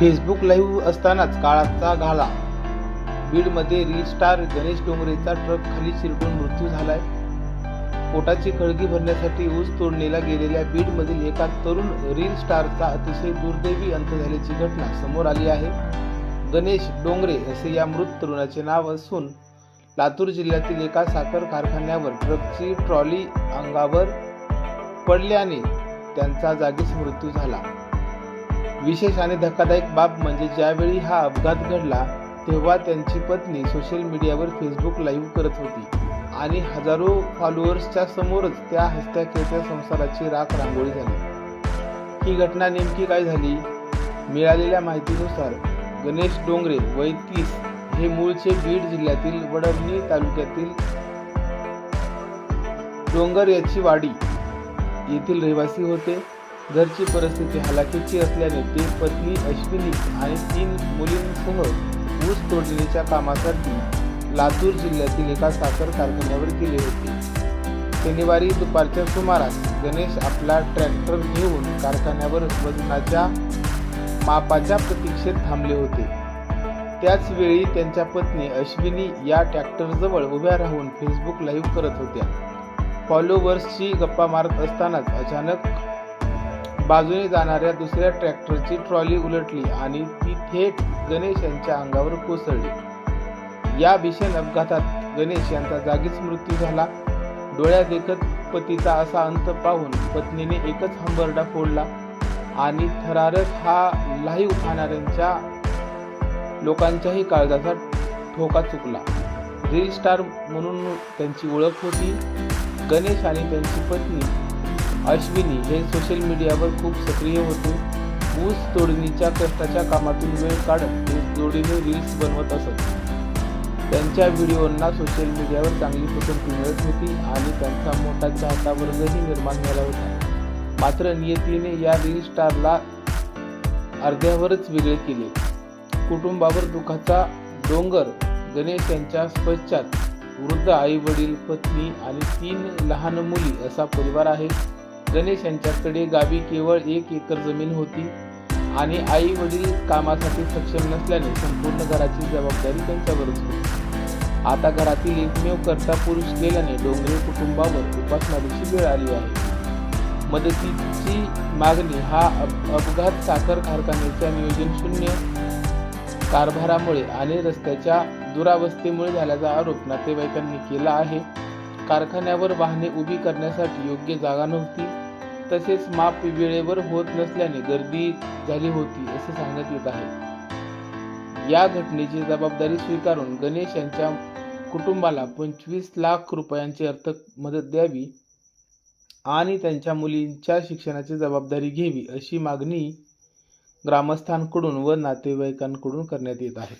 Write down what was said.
Facebook live असतानाच काळाचा घाला. बीडमध्ये रील स्टार गणेश डोंगरेचा ट्रक खाली शिरडून मृत्यू झालाय. पोटाची खळगी भरण्यासाठी ऊस तोडणीला गेलेल्या बीडमधील एका तरुण रील स्टारचा अतिशय दुर्दैवी अंत झाल्याची घटना समोर आली आहे. गणेश डोंगरे असे या मृत तरुणाचे नाव असून लातूर जिल्ह्यातील एका साखर कारखान्यावर ट्रकची ट्रॉली अंगावर पडल्याने त्यांचा जागीच मृत्यू झाला. विशेष आणि धक्कादायक बाब म्हणजे ज्यावेळी हा अपघात घडला तेव्हा त्यांची पत्नी सोशल मीडियावर फेसबुक लाईव्ह करत होती. आणि हजारो फॉलोअर्सच्या समोरच त्या हसत्या खेळत्या संसाराची राख रांगोळी झाली. ही घटना नेमकी काय झाली? मिळालेल्या माहितीनुसार गणेश डोंगरे वय तीस हे मूळचे बीड जिल्ह्यातील वडवणी तालुक्यातील डोंगर याची वाडी येथील रहिवासी होते. घरची परिस्थिती हलाखीची असल्याने ते पत्नी अश्विनी आणि तीन मुलींसह ऊस तोडणीच्या कामासाठी लातूर जिल्ह्यातील एका साखर कारखान्यावर गेले होते. शनिवारी दुपारच्या सुमारास गणेश आपला ट्रॅक्टर घेऊन कारखान्यावर वजनाच्या मापाच्या प्रतीक्षेत थांबले होते. त्याच वेळी त्यांच्या पत्नी अश्विनी या ट्रॅक्टरजवळ उभ्या राहून फेसबुक लाईव्ह करत होत्या. फॉलोवर्सची गप्पा मारत असतानाच अचानक बाजूने जाणाऱ्या दुसऱ्या ट्रॅक्टरची ट्रॉली उलटली आणि ती थेट गणेश यांच्या अंगावर कोसळली. या भीषण अपघातात गणेश यांचा जागीच मृत्यू झाला. डोळ्या देखत पतीचा असा अंत पाहून पत्नीने एकच हंबरडा फोडला आणि थरारक हा लाही उठाणाऱ्यांच्या लोकांच्याही काळजाचा ठोका चुकला. रील स्टार म्हणून त्यांची ओळख होती. गणेश आणि त्यांची पत्नी अश्विनी हे सोशल मीडियावर खूप सक्रिय होते. ऊस तोडणीच्या कष्टाच्या कामातून वेळ काढत ते जोडीने रील्स बनवत असत. त्यांच्या व्हिडिओंना सोशल मीडियावर चांगली पसंती मिळत होती आणि त्यांचा मोठा चाहता वर्गही निर्माण झाला होता. मात्र नियतीने या रील स्टारला अर्ध्यावरच वेगळे केले. कुटुंबावर दुःखाचा डोंगर गणेश यांच्या पश्चात वृद्ध आई वडील पत्नी आणि तीन लहान मुली असा परिवार आहे. गणेश यांच्याकडे गावी केवळ एक एकर जमीन होती आणि आई वडील कामासाठी सक्षम नसल्याने संपूर्ण घराची जबाबदारी त्यांच्यावरच होती. आता घरातील एकमेव कर्ता पुरुष गेल्याने डोंगरे कुटुंबावर उपासमारीची वेळ आली आहे. मदतीची मागणी हा अप- अपघात साखर कारखान्याच्या नियोजन शून्य कारभारामुळे आणि रस्त्याच्या दुरावस्थेमुळे झाल्याचा आरोप नातेवाईकांनी केला आहे. कारखान्यावर वाहने उभी करण्यासाठी योग्य जागा नव्हती. तसेच माप वेळेवर होत नसल्याने गर्दी झाली होती असे सांगण्यात येत आहे. या घटनेची जबाबदारी स्वीकारून गणेश यांच्या कुटुंबाला पंचवीस लाख रुपयांची अर्थ मदत द्यावी आणि त्यांच्या मुलींच्या शिक्षणाची जबाबदारी घ्यावी अशी मागणी ग्रामस्थांकडून व नातेवाईकांकडून करण्यात येत आहे.